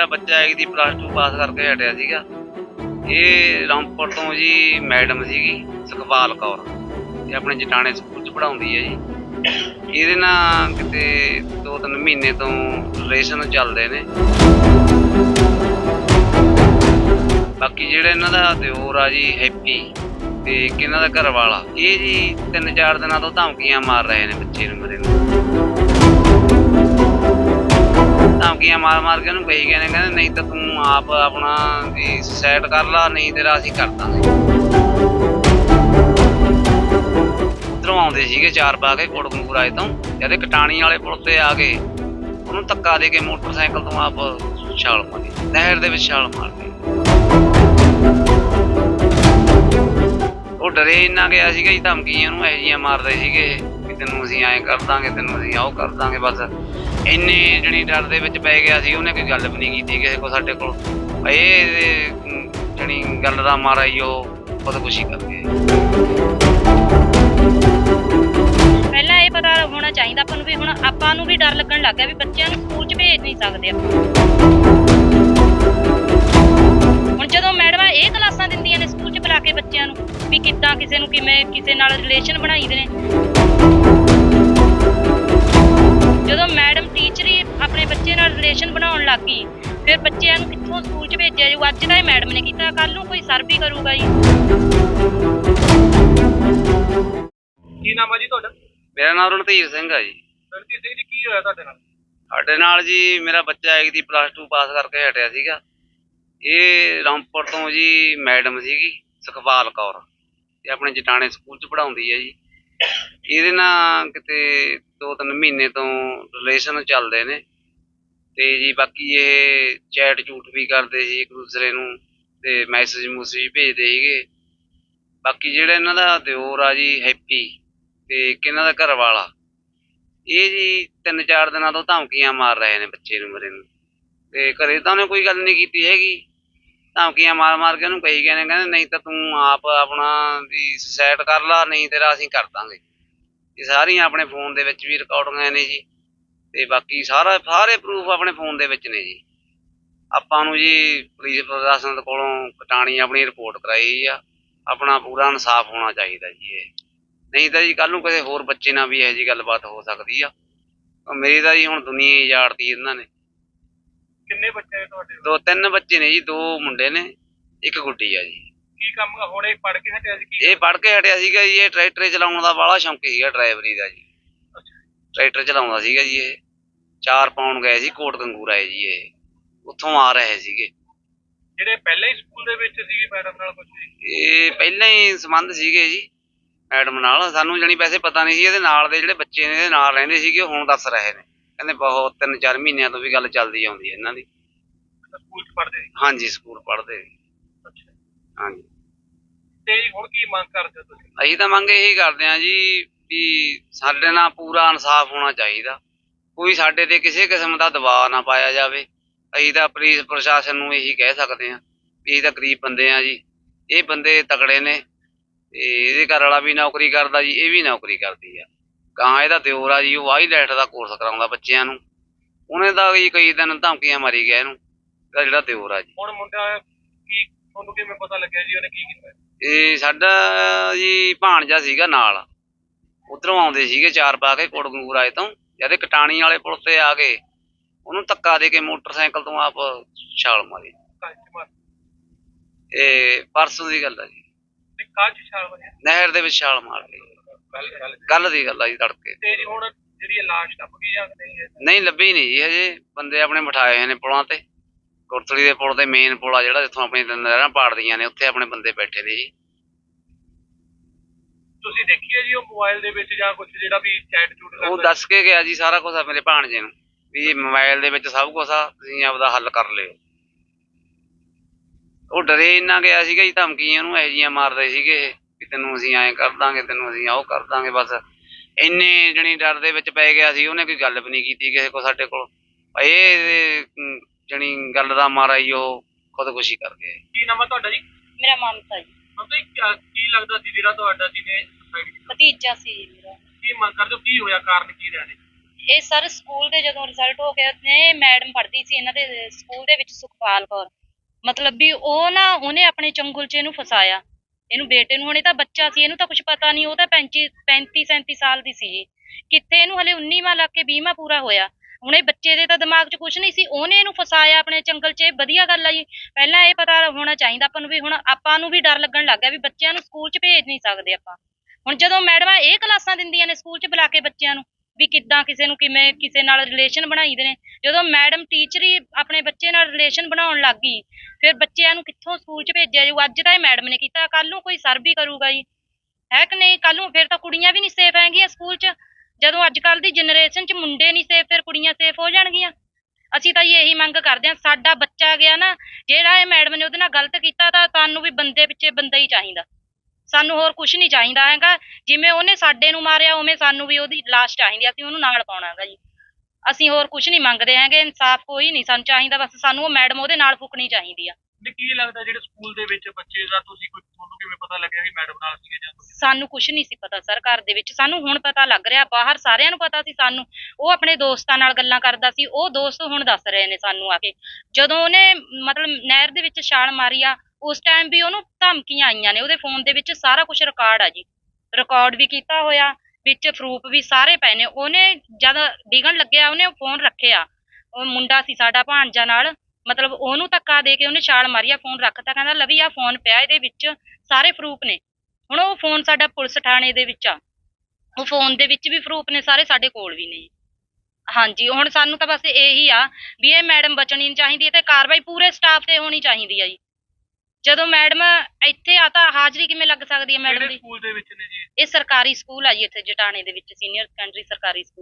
ਮੇਰਾ ਬੱਚਾ ਇੱਕ ਦੀ ਪਲੱਸ 2 ਪਾਸ ਕਰਕੇ ਹਟਿਆ ਸੀਗਾ। ਇਹ ਰਾਮਪੁਰ ਤੋਂ ਜੀ ਮੈਡਮ ਸੀਗੀ, ਸੁਖਪਾਲ ਕੌਰ। ਇਹ ਆਪਣੇ ਜਟਾਣੇ ਸਕੂਲ 'ਚ ਪੜ੍ਹਾਉਂਦੀ ਹੈ ਜੀ। ਇਹਦੇ ਨਾਲ ਕਿਤੇ ਦੋ ਤਿੰਨ ਮਹੀਨੇ ਤੋਂ ਰਿਲੇਸ਼ਨ ਚੱਲਦੇ ਨੇ। ਬਾਕੀ ਜਿਹੜਾ ਇਹਨਾਂ ਦਾ ਦਿਓਰ ਆ ਜੀ ਹੈਪੀ ਤੇ ਇੱਕ ਇਹਨਾਂ ਦਾ ਘਰ ਵਾਲਾ ਇਹ ਜੀ ਤਿੰਨ ਚਾਰ ਦਿਨਾਂ ਤੋਂ ਧਮਕੀਆਂ ਮਾਰ ਰਹੇ ਨੇ ਬੱਚੇ ਨੂੰ ਮੇਰੇ ਨੂੰ ਧਮਕੀਆਂ ਮਾਰ ਮਾਰ ਕੇ ਉਹਨੂੰ ਕਹੀ ਗਏ ਨੇ ਕਹਿੰਦੇ ਨਹੀਂ ਤਾਂ ਤੂੰ ਆਪ ਆਪਣਾ ਵੀ ਸੁਸਾਇਡ ਕਰ ਲਾ, ਨਹੀਂ ਤੇਰਾ ਅਸੀਂ ਕਰ ਦਾਂਗੇ। ਉਧਰੋਂ ਆਉਂਦੇ ਸੀਗੇ ਚਾਰ ਪਾ ਕੇ ਕੋਟਕਪੂਰਾਏ ਤੋਂ। ਜਦੇ ਕਟਾਣੀ ਵਾਲੇ ਪੁਲ ਤੇ ਆ ਗਏ, ਉਹਨੂੰ ਧੱਕਾ ਦੇ ਕੇ ਮੋਟਰਸਾਈਕਲ ਤੋਂ ਆਪ ਛਾਲ ਮਾਰੀ, ਨਹਿਰ ਦੇ ਵਿੱਚ ਛਾਲ ਮਾਰ ਗਏ। ਉਹ ਡਰੇ ਇੰਨਾ ਗਿਆ ਸੀਗਾ ਜੀ, ਧਮਕੀਆਂ ਨੂੰ ਇਹੋ ਜਿਹੀਆਂ ਮਾਰਦੇ ਸੀਗੇ ਕਿ ਤੈਨੂੰ ਅਸੀਂ ਐਂ ਕਰ ਦਾਂਗੇ, ਤੈਨੂੰ ਅਸੀਂ ਉਹ ਕਰ ਦਾਂਗੇ, ਬਸ। ਇੰਨੇ ਜਣੀ ਡਰ ਦੇ ਵਿੱਚ ਪੈ ਗਿਆ ਸੀ, ਉਹਨੇ ਕੋਈ ਗੱਲ ਵੀ ਨਹੀਂ ਕੀਤੀ ਕਿਸੇ ਕੋ ਸਾਡੇ ਕੋਲ। ਇਹ ਜਣੀ ਗੱਲ ਦਾ ਮਾਰਾ ਹੀ ਉਹ ਖੁਦਕੁਸ਼ੀ ਕਰ ਗਏ। ਪਹਿਲਾਂ ਇਹ ਪਤਾ ਹੋਣਾ ਚਾਹੀਦਾ ਆਪਾਂ ਨੂੰ ਵੀ, ਹੁਣ ਆਪਾਂ ਨੂੰ ਵੀ ਡਰ ਲੱਗਣ ਲੱਗ ਗਿਆ ਵੀ ਬੱਚਿਆਂ ਨੂੰ ਸਕੂਲ 'ਚ ਭੇਜ ਨਹੀਂ ਸਕਦੇ ਆਪਾਂ। ਹੁਣ ਜਦੋਂ ਮੈਡਮਾਂ ਇਹ ਕਲਾਸਾਂ ਦਿੰਦੀਆਂ ਨੇ, ਸਕੂਲ 'ਚ ਬੁਲਾ ਕੇ ਬੱਚਿਆਂ ਨੂੰ ਵੀ ਕਿੱਦਾਂ ਕਿਸੇ ਨੂੰ ਕਿਵੇਂ, ਕਿਸੇ ਨਾਲ ਰਿਲੇਸ਼ਨ ਬਣਾਈਦੇ ਨੇ। ਜਦੋਂ ਮੈਡਮ ਟੀਚਰ ਹੀ ਆਪਣੇ ਬੱਚੇ ਨਾਲ ਰਿਲੇਸ਼ਨ ਬਣਾਉਣ ਲੱਗ ਗਈ ਫਿਰ ਬੱਚਿਆਂ ਨੂੰ ਕਿੱਥੋਂ ਸਕੂਲ 'ਚ ਭੇਜਿਆ ਜਾਊ? ਅੱਜ ਤਾਂ ਇਹ ਮੈਡਮ ਨੇ ਕੀਤਾ ਕੱਲ ਨੂੰ ਕੋਈ ਸਰ ਵੀ ਕਰੂਗਾ ਜੀ। ਕੀ ਨਾਮ ਆ ਜੀ ਤੁਹਾਡਾ? ਮੇਰਾ ਨਾਮ ਰਣਧੀਰ ਸਿੰਘ ਆ ਜੀ। ਰਣਜੀਤ ਸਿੰਘ ਜੀ ਕੀ ਹੋਇਆ ਤੁਹਾਡੇ ਨਾਲ? ਸਾਡੇ ਨਾਲ ਜੀ ਮੇਰਾ ਬੱਚਾ ਇੱਕ ਦੀ ਪਲੱਸ 2 ਪਾਸ ਕਰਕੇ ਹਟਿਆ ਸੀਗਾ। ਇਹ ਰਾਮਪੁਰ ਤੋਂ ਜੀ ਮੈਡਮ ਸੀਗੀ ਸੁਖਪਾਲ ਕੌਰ। ਇਹ ਆਪਣੇ ਜਟਾਣੇ ਸਕੂਲ 'ਚ ਪੜ੍ਹਾਉਂਦੀ ਹੈ ਜੀ। ਇਹਦੇ ਨਾਲ ਕਿਤੇ ਦੋ ਤਿੰਨ ਮਹੀਨੇ ਤੋਂ ਰਿਲੇਸ਼ਨ ਚੱਲਦੇ ਨੇ। ਤੇ ਜੀ ਬਾਕੀ ਇਹ ਚੈਟ ਝੂਠ ਵੀ ਕਰਦੇ ਸੀ ਇੱਕ ਦੂਸਰੇ ਨੂੰ ਤੇ ਮੈਸੇਜ ਮੂਸੇਜ ਭੇਜਦੇ ਸੀਗੇ। ਬਾਕੀ ਜਿਹੜਾ ਇਹਨਾਂ ਦਾ ਦਿਓਰ ਆ ਜੀ ਹੈਪੀ ਤੇ ਇੱਕ ਇਹਨਾਂ ਦਾ ਘਰ ਵਾਲਾ ਇਹ ਜੀ ਤਿੰਨ ਚਾਰ ਦਿਨਾਂ ਤੋਂ ਧਮਕੀਆਂ ਮਾਰ ਰਹੇ ਨੇ ਬੱਚੇ ਨੂੰ ਮੇਰੇ ਨੂੰ। ਤੇ ਘਰੇ ਤਾਂ ਉਹਨੇ ਕੋਈ ਗੱਲ ਨਹੀਂ ਕੀਤੀ ਹੈਗੀ। ਧਮਕੀਆਂ ਮਾਰ ਮਾਰ ਕੇ ਉਹਨੂੰ ਕਹੀ ਗਏ ਨੇ, ਕਹਿੰਦੇ ਨਹੀਂ ਤਾਂ ਤੂੰ ਆਪ ਆਪਣਾ ਵੀ ਸੁਸਾਇਡ ਕਰ ਲਾ, ਨਹੀਂ ਤੇਰਾ ਅਸੀਂ ਕਰ ਦਾਂਗੇ। ਇਹ ਸਾਰੀਆਂ ਆਪਣੇ ਫੋਨ ਦੇ ਵਿੱਚ ਵੀ ਰਿਕਾਰਡਿੰਗਾਂ ਨੇ ਜੀ। ਤੇ ਬਾਕੀ ਸਾਰਾ ਸਾਰੇ ਪ੍ਰੂਫ ਆਪਣੇ ਫੋਨ ਦੇ ਵਿੱਚ ਨੇ ਜੀ। ਆਪਾਂ ਨੂੰ ਜੀ ਪੁਲਿਸ ਪ੍ਰਸ਼ਾਸਨ ਕੋਲੋਂ ਕਟਾਣੀ ਆਪਣੀ ਰਿਪੋਰਟ ਕਰਾਈ ਆ। ਆਪਣਾ ਪੂਰਾ ਇਨਸਾਫ ਹੋਣਾ ਚਾਹੀਦਾ ਜੀ ਇਹ। ਨਹੀਂ ਤਾਂ ਜੀ ਕੱਲ ਨੂੰ ਕਿਸੇ ਹੋਰ ਬੱਚੇ ਨਾਲ ਵੀ ਇਹੋ ਜਿਹੀ ਗੱਲਬਾਤ ਹੋ ਸਕਦੀ ਆ। ਮੇਰੀ ਤਾਂ ਜੀ ਹੁਣ ਦੁਨੀਆ ਹੀ ਉਜਾੜਤੀ ਇਹਨਾਂ ਨੇ। ਕਿੰਨੇ ਬੱਚੇ ਨੇ ਤੁਹਾਡੇ? ਦੋ ਤਿੰਨ ਬੱਚੇ ਨੇ ਜੀ ਦੋ ਮੁੰਡੇ ਨੇ ਇੱਕ ਗੁੱਡੀ ਆ ਜੀ। ਕੀ ਕੰਮ ਹੁਣ ਇਹ ਪੜ ਕੇ ਹਟਿਆ ਸੀ ਕੀ ਇਹ ਪੜ੍ਹ ਕੇ ਹਟਿਆ ਸੀਗਾ ਜੀ ਇਹ ਟਰੈਕਟਰ ਚਲਾਉਣ ਦਾ ਬਾਹਲਾ ਸ਼ੌਂਕ ਸੀਗਾ ਡਰਾਈਵਰੀ ਦਾ ਜੀ। ਟਰੈਕਟਰ ਚਲਾਉਂਦਾ ਸੀਗਾ ਜੀ ਇਹ। ਚਾਰ ਪਾਉਣ ਗਏ ਸੀ ਕੋਟ ਗੰਗੂਰਾ ਹੈ ਜੀ ਇਹ। ਉੱਥੋਂ ਆ ਰਹੇ ਸੀਗੇ। ਜਿਹੜੇ ਪਹਿਲਾਂ ਹੀ ਸਕੂਲ ਦੇ ਵਿੱਚ ਸੀ ਮੈਡਮ ਨਾਲ ਕੁਝ ਇਹ ਪਹਿਲਾਂ ਹੀ ਸੰਬੰਧ ਸੀਗੇ ਜੀ ਮੈਡਮ ਨਾਲ। ਸਾਨੂੰ ਜਾਣੀ ਵੈਸੇ ਪਤਾ ਨਹੀਂ ਸੀ ਇਹਦੇ ਨਾਲ ਦੇ ਜਿਹੜੇ ਬੱਚੇ ਨੇ ਇਹਦੇ ਨਾਲ ਰਹਿੰਦੇ ਸੀਗੇ ਹੁਣ ਦੱਸ ਰਹੇ ਨੇ। ਕਹਿੰਦੇ ਬਹੁਤ ਤਿੰਨ ਚਾਰ ਮਹੀਨਿਆਂ ਤੋਂ ਵੀ ਗੱਲ ਚੱਲਦੀ ਆਉਂਦੀ ਹੈ ਇਹਨਾਂ ਦੀ। ਸਕੂਲ ਚ ਸੀ? ਹਾਂਜੀ ਸਕੂਲ ਪੜ੍ਹਦੇ ਅੱਛਾ। ਹਾਂਜੀ। ਤੇ ਹੁਣ ਕੀ ਮੰਗ ਕਰਦੇ ਹੋ ਤੁਸੀਂ? ਅਸੀਂ ਤਾਂ ਮੰਗ ਇਹੀ ਕਰਦੇ ਹਾਂ ਜੀ ਵੀ ਸਾਡੇ ਨਾਲ ਪੂਰਾ ਇਨਸਾਫ ਹੋਣਾ ਚਾਹੀਦਾ। ਕੋਈ ਸਾਡੇ ਤੇ ਕਿਸੇ ਕਿਸਮ ਦਾ ਦਬਾਅ ਨਾ ਪਾਇਆ ਜਾਵੇ। ਅਸੀਂ ਤਾਂ ਪੁਲਿਸ ਪ੍ਰਸ਼ਾਸਨ ਨੂੰ ਇਹੀ ਕਹਿ ਸਕਦੇ ਹਾਂ ਵੀ ਅਸੀਂ ਤਾਂ ਗਰੀਬ ਬੰਦੇ ਆ ਜੀ। ਇਹ ਬੰਦੇ ਤਕੜੇ ਨੇ ਤੇ ਇਹਦੇ ਘਰ ਵਾਲਾ ਵੀ ਨੌਕਰੀ ਕਰਦਾ ਜੀ ਇਹ ਵੀ ਨੌਕਰੀ ਕਰਦੀ ਆ। ਗਾਂ ਇਹਦਾ ਦਿਓਰ ਆ ਜੀ ਉਹ ਵਾਈਲੈਟ ਦਾ ਕੋਰਸ ਕਰਾਉਂਦਾ ਬੱਚਿਆਂ ਨੂੰ। ਉਹਨੇ ਤਾਂ ਜੀ ਕਈ ਦਿਨ ਧਮਕੀਆਂ ਮਾਰੀ ਗਿਆ ਇਹਨੂੰ ਇਹਦਾ ਜਿਹੜਾ ਦਿਓਰ ਆ ਜੀ। ਹੁਣ ਮੁੰਡਾ ਕੀ ਤੁਹਾਨੂੰ ਕਿਵੇਂ ਪਤਾ ਲੱਗਿਆ ਜੀ ਉਹਨੇ ਕੀ ਕੀਤਾ? ਇਹ ਸਾਡਾ ਜੀ ਭਾਣਜਾ ਸੀਗਾ ਨਾਲ। ਉਧਰੋਂ ਆਉਂਦੇ ਸੀਗੇ ਚਾਰ ਪਾ ਕੇ ਕੋਟਗੰਗੂਰ ਆਏ ਤੋਂ। ਜਦੇ ਕਟਾਣੀ ਵਾਲੇ ਪੁਲ ਤੇ ਆ ਗਏ ਉਹਨੂੰ ਧੱਕਾ ਦੇ ਕੇ ਮੋਟਰਸਾਈਕਲ ਤੋਂ ਆਪ ਛਾਲ ਮਾਰੀ। ਇਹ ਪਰਸੋਂ ਦੀ ਗੱਲ ਆ ਜੀ। ਤੇ ਛਾਲ ਨਹਿਰ ਦੇ ਵਿੱਚ ਛਾਲ ਮਾਰ ਲਈ ਗੱਲ ਦੀ ਗੱਲ ਆ ਜੀ ਤੜਕੇ। ਤੇ ਜੀ ਹੁਣ ਜਿਹੜੀ ਇਹ ਲਾਸ਼ ਲੱਭ ਗਈ ਜਾਂ ਨਹੀਂ ਹੈ? ਨਹੀਂ ਲੱਭੀ ਨਹੀਂ ਜੀ ਹਜੇ। ਬੰਦੇ ਆਪਣੇ ਬਿਠਾਏ ਹੋਏ ਨੇ ਪੁਲਾਂ ਤੇ। ਗੁਰਤਲੀ ਦੇ ਪੁਲ ਤੇ ਮੇਨ ਪੁਲ ਆ ਜਿਹੜਾ ਜਿੱਥੋਂ ਆਪਣੀ ਨਹਿਰਾਂ ਪਾੜਦੀਆਂ ਨੇ ਉੱਥੇ ਆਪਣੇ ਬੰਦੇ ਬੈਠੇ ਨੇ ਜੀ। ਤੁਸੀਂ ਦੇਖੀ ਹੈ ਜੀ ਉਹ ਮੋਬਾਈਲ ਦੇ ਵਿੱਚ ਜਾਂ ਕੁਝ ਜਿਹੜਾ ਵੀ ਚੈਟ ਚੂਟ ਉਹ ਕਰਦਾ? ਦੱਸ ਕੇ ਗਿਆ ਜੀ ਸਾਰਾ ਕੁਝ ਮੇਰੇ ਭਾਣਜੇ ਨੂੰ ਵੀ ਮੋਬਾਈਲ ਦੇ ਵਿੱਚ ਸਭ ਕੁਝ ਆ ਤੁਸੀਂ ਆਪਦਾ ਹੱਲ ਕਰ ਲਿਓ। ਉਹ ਡਰੇ ਇੰਨਾ ਗਿਆ ਸੀਗਾ ਜੀ ਧਮਕੀਆਂ ਨੂੰ ਇਹੋ ਜਿਹੀਆਂ ਮਾਰਦੇ ਸੀਗੇ ਵੀ ਤੈਨੂੰ ਅਸੀਂ ਐਂ ਕਰ ਦਾਂਗੇ ਤੈਨੂੰ ਅਸੀਂ ਉਹ ਕਰ ਦਾਂਗੇ ਬਸ। ਇੰਨੇ ਜਣੀ ਡਰ ਦੇ ਵਿੱਚ ਪੈ ਗਿਆ ਸੀ ਉਹਨੇ ਕੋਈ ਗੱਲ ਵੀ ਨਹੀਂ ਕੀਤੀ ਕਿਸੇ ਕੋ ਸਾਡੇ ਕੋਲ। ਇਹ ਜਣੀ ਗੱਲ ਦਾ ਮਾਰਾ ਹੀ ਉਹ ਖੁਦਕੁਸ਼ੀ ਕਰ ਗਿਆ ਕੀ ਨਾਮ ਹੈ ਤੁਹਾਡਾ ਜੀ? ਮੇਰਾ ਮਮਤਾ ਜੀ। ਮਤਲਬ ਕੀ ਕੀ ਲੱਗਦਾ ਸੀ ਜਿਹੜਾ ਤੁਹਾਡਾ ਜਿਹਨੇ ਸੁਸਾਈਡ ਕੀਤਾ ਭਤੀਜਾ ਸੀ ਜੀ ਮੇਰਾ। ਕੀ ਮੰਗ ਕਰਦੇ ਹੋ? ਕੀ ਹੋਇਆ? ਕਾਰਨ ਕੀ ਰਿਹਾ ਨੇ ਇਹ ਸਰ ਸਕੂਲ ਦੇ ਜਦੋਂ ਰਿਜ਼ਲਟ ਹੋ ਗਿਆ ਨੇ ਮੈਡਮ ਪੜ੍ਹਦੀ ਸੀ ਇਹਨਾਂ ਦੇ ਸਕੂਲ ਦੇ ਵਿੱਚ ਸੁਖਪਾਲ ਕੌਰ। ਮਤਲਬ ਵੀ ਉਹ ਨਾ ਉਹਨੇ ਆਪਣੇ ਚੰਗੁਲ 'ਚ ਇਹਨੂੰ ਫਸਾਇਆ। ਇਹਨੂੰ ਬੇਟੇ ਨੂੰ ਹੁਣੇ ਤਾਂ ਬੱਚਾ ਸੀ ਇਹਨੂੰ ਤਾਂ ਕੁਝ ਪਤਾ ਨਹੀਂ ਉਹ ਤਾਂ 35 35 37 ਸਾਲ ਦੀ ਸੀ ਜੀ। ਕਿੱਥੇ ਇਹਨੂੰ ਹਲੇ 19ਵਾਂ ਲੱਗ ਕੇ 20ਵਾਂ ਪੂਰਾ ਹੋਇਆ। ਹੁਣ ਇਹ ਬੱਚੇ ਦੇ ਤਾਂ ਦਿਮਾਗ 'ਚ ਕੁਝ ਨਹੀਂ ਸੀ, ਉਹਨੇ ਇਹਨੂੰ ਫਸਾਇਆ ਆਪਣੇ ਚੰਗਲ 'ਚ, ਇਹ ਵਧੀਆ ਗੱਲ ਆ ਜੀ। ਪਹਿਲਾਂ ਇਹ ਪਤਾ ਹੋਣਾ ਚਾਹੀਦਾ ਆਪਾਂ ਨੂੰ ਵੀ, ਹੁਣ ਆਪਾਂ ਨੂੰ ਵੀ ਡਰ ਲੱਗਣ ਲੱਗ ਗਿਆ ਵੀ ਬੱਚਿਆਂ ਨੂੰ ਸਕੂਲ 'ਚ ਭੇਜ ਨਹੀਂ ਸਕਦੇ ਆਪਾਂ। ਹੁਣ ਜਦੋਂ ਮੈਡਮਾਂ ਇਹ ਕਲਾਸਾਂ ਦਿੰਦੀਆਂ ਨੇ ਸਕੂਲ 'ਚ ਬੁਲਾ ਕੇ ਬੱਚਿਆਂ ਨੂੰ, ਵੀ ਕਿੱਦਾਂ ਕਿਸੇ ਨੂੰ ਕਿਵੇਂ, ਕਿਸੇ ਨਾਲ ਰਿਲੇਸ਼ਨ ਬਣਾਈਦੇ ਨੇ, ਜਦੋਂ ਮੈਡਮ ਟੀਚਰ ਹੀ ਆਪਣੇ ਬੱਚੇ ਨਾਲ ਰਿਲੇਸ਼ਨ ਬਣਾਉਣ ਲੱਗ ਗਈ, ਫਿਰ ਬੱਚਿਆਂ ਨੂੰ ਕਿੱਥੋਂ ਸਕੂਲ 'ਚ ਭੇਜਿਆ ਜਾਊ? ਅੱਜ ਤਾਂ ਇਹ ਮੈਡਮ ਨੇ ਕੀਤਾ ਕੱਲ ਨੂੰ ਕੋਈ ਸਰ ਵੀ ਕਰੂਗਾ ਜੀ। ਹੈ ਕਿ ਨਹੀਂ? ਕੱਲ ਨੂੰ ਫਿਰ ਤਾਂ ਕੁੜੀਆਂ ਵੀ ਨਹੀਂ ਸੇਫ ਹੈਗੀਆਂ ਸਕੂਲ 'ਚ। ਜਦੋਂ ਅੱਜ ਕੱਲ ਦੀ ਜਨਰੇਸ਼ਨ 'ਚ ਮੁੰਡੇ ਨਹੀਂ ਸੇਫ ਫਿਰ ਕੁੜੀਆਂ ਸੇਫ ਹੋ ਜਾਣਗੀਆਂ। ਅਸੀਂ ਤਾਂ ਇਹੀ ਮੰਗ ਕਰਦੇ ਹਾਂ ਸਾਡਾ ਬੱਚਾ ਗਿਆ ਨਾ ਜਿਹੜਾ ਇਹ ਮੈਡਮ ਨੇ ਉਹਦੇ ਨਾਲ ਗਲਤ ਕੀਤਾ ਤਾਂ ਤੁਹਾਨੂੰ ਵੀ ਬੰਦੇ ਪਿੱਛੇ ਬੰਦਾ ਹੀ ਚਾਹੀਦਾ। ਸਾਨੂੰ ਹੋਰ ਕੁਝ ਨਹੀਂ ਚਾਹੀਦਾ ਹੈਗਾ ਜਿਵੇਂ ਉਹਨੇ ਸਾਡੇ ਨੂੰ ਮਾਰਿਆ ਉਵੇਂ ਸਾਨੂੰ ਵੀ ਉਹਦੀ ਲਾਸ਼ ਚਾਹੀਦੀ ਆ, ਅਸੀਂ ਉਹਨੂੰ ਨਾਲ ਪਾਉਣਾ ਹੈਗਾ ਜੀ। ਅਸੀਂ ਹੋਰ ਕੁਝ ਨਹੀਂ ਮੰਗਦੇ ਹੈਗੇ ਇਨਸਾਫ ਕੋਈ ਨਹੀਂ ਸਾਨੂੰ ਚਾਹੀਦਾ ਬਸ ਸਾਨੂੰ ਉਹ ਮੈਡਮ ਉਹਦੇ ਨਾਲ ਫੁਕਣੀ ਚਾਹੀਦੀ ਆ। ਤੇ ਕੀ ਲੱਗਦਾ ਜਿਹੜੇ ਸਕੂਲ ਦੇ ਵਿੱਚ ਬੱਚੇ ਦਾ ਤੁਸੀਂ ਕੋਈ ਪਤਾ ਲੱਗਿਆ ਵੀ ਮੈਡਮ ਨਾਲ ਸੀਗੇ ਜਾਂ ਤੁਸੀਂ ਸਾਨੂੰ ਕੁਝ ਨਹੀਂ ਸੀ ਪਤਾ ਸਰ ਘਰ ਦੇ ਵਿੱਚ। ਸਾਨੂੰ ਹੁਣ ਪਤਾ ਲੱਗ ਰਿਹਾ, ਬਾਹਰ ਸਾਰਿਆਂ ਨੂੰ ਪਤਾ ਸੀ ਸਾਨੂੰ। ਉਹ ਆਪਣੇ ਦੋਸਤਾਂ ਨਾਲ ਗੱਲਾਂ ਕਰਦਾ ਸੀ। ਉਹ ਦੋਸਤ ਹੁਣ ਦੱਸ ਰਹੇ ਨੇ ਸਾਨੂੰ ਆ ਕੇ। ਜਦੋਂ ਉਹਨੇ ਮਤਲਬ ਨਹਿਰ ਦੇ ਵਿੱਚ ਛਾਲ ਮਾਰੀ ਆ, ਉਸ ਟਾਈਮ ਵੀ ਉਹਨੂੰ ਧਮਕੀਆਂ ਆਈਆਂ ਨੇ। ਉਹਦੇ ਫੋਨ ਦੇ ਵਿੱਚ ਸਾਰਾ ਕੁਝ ਰਿਕਾਰਡ ਆ ਜੀ। ਰਿਕਾਰਡ ਵੀ ਕੀਤਾ ਹੋਇਆ, ਵਿੱਚ ਪ੍ਰੂਫ ਵੀ ਸਾਰੇ ਪਏ ਨੇ। ਉਹਨੇ ਜਦ ਡਿਗਣ ਲੱਗਿਆ, ਉਹਨੇ ਫੋਨ ਰੱਖਿਆ। ਉਹ ਮੁੰਡਾ ਸੀ ਸਾਡਾ ਭਾਂਜਾ ਨਾਲ। ਮਤਲਬ ਉਹਨੂੰ ਧੱਕਾ ਦੇ ਕੇ ਉਹਨੇ ਛਾਲ ਮਾਰੀ ਆ ਫੋਨ ਰੱਖਤਾ ਕਹਿੰਦਾ ਲਵੀ ਆ ਫੋਨ ਪਿਆ ਇਹਦੇ ਵਿੱਚ ਸਾਰੇ ਪ੍ਰੂਫ ਨੇ। ਹੁਣ ਉਹ ਫੋਨ ਸਾਡਾ ਪੁਲਿਸ ਥਾਣੇ ਦੇ ਵਿੱਚ ਆ। ਉਹ ਫੋਨ ਦੇ ਵਿੱਚ ਵੀ ਪ੍ਰੂਫ ਨੇ ਸਾਰੇ ਸਾਡੇ ਕੋਲ ਵੀ ਨੇ ਹਾਂਜੀ ਹੁਣ ਸਾਨੂੰ ਤਾਂ ਬਸ ਇਹੀ ਆ ਵੀ ਇਹ ਮੈਡਮ ਬਚਣੀ ਨਹੀਂ ਚਾਹੀਦੀ ਹੈ ਤੇ ਕਾਰਵਾਈ ਪੂਰੇ ਸਟਾਫ ਤੇ ਹੋਣੀ ਚਾਹੀਦੀ ਆ ਜੀ। ਜਦੋਂ ਮੈਡਮ ਇੱਥੇ ਆ ਤਾਂ ਹਾਜ਼ਰੀ ਕਿਵੇਂ ਲੱਗ ਸਕਦੀ ਹੈ ਮੈਡਮ ਕਿਹੜੇ ਦੀ? ਸਕੂਲ ਦੇ ਵਿੱਚ ਨੇ ਜੀ? ਇਹ ਸਰਕਾਰੀ ਸਕੂਲ ਆ ਜੀ ਇੱਥੇ ਜਟਾਣੇ ਦੇ ਵਿੱਚ ਸੀਨੀਅਰ ਸੈਕੰਡਰੀ ਸਰਕਾਰੀ ਸਕੂਲ